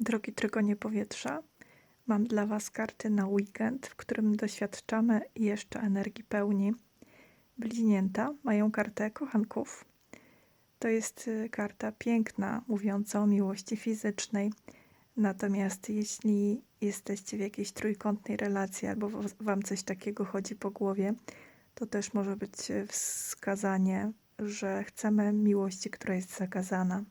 Drogi Trygonie Powietrza, mam dla Was karty na weekend, w którym doświadczamy jeszcze energii pełni. Bliźnięta mają kartę kochanków. To jest y, karta piękna, mówiąca o miłości fizycznej. Natomiast jeśli jesteście w jakiejś trójkątnej relacji albo Wam coś takiego chodzi po głowie, to też może być y, wskazanie, że chcemy miłości, która jest zakazana.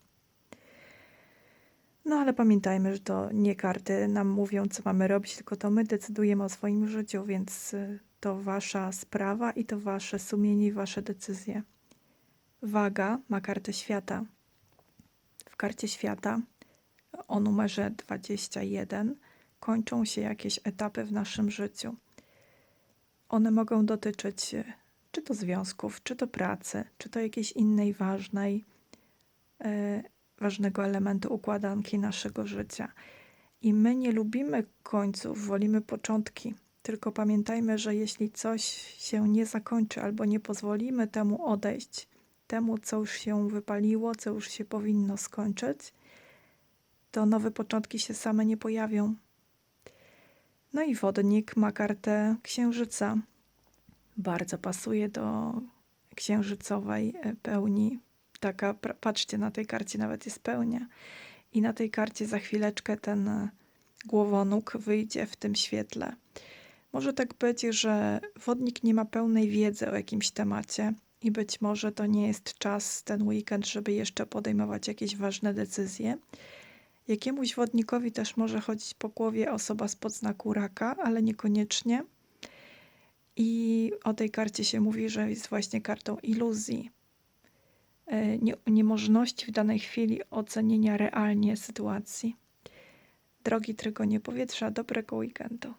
No ale pamiętajmy, że to nie karty nam mówią, co mamy robić, tylko to my decydujemy o swoim życiu, więc y, to wasza sprawa i to wasze sumienie i wasze decyzje. Waga ma kartę świata. W karcie świata o numerze 21 kończą się jakieś etapy w naszym życiu. One mogą dotyczyć y, czy to związków, czy to pracy, czy to jakiejś innej ważnej, e, ważnego elementu układanki naszego życia. I my nie lubimy końców, wolimy początki. Tylko pamiętajmy, że jeśli coś się nie zakończy albo nie pozwolimy temu odejść, temu, co już się wypaliło, co już się powinno skończyć, to nowe początki się same nie pojawią. No i wodnik ma kartę księżyca. Bardzo pasuje do księżycowej pełni. Taka, patrzcie, na tej karcie nawet jest pełnia. I na tej karcie za chwileczkę ten e, głowonóg wyjdzie w tym świetle. Może tak być, że wodnik nie ma pełnej wiedzy o jakimś temacie i być może to nie jest czas, ten weekend, żeby jeszcze podejmować jakieś ważne decyzje. Jakiemuś wodnikowi też może chodzić po głowie osoba spod znaku raka, ale niekoniecznie. I o tej karcie się mówi, że jest właśnie kartą iluzji, niemożności w danej chwili ocenienia realnie sytuacji. Drogi Trygonie Powietrza, dobrego weekendu.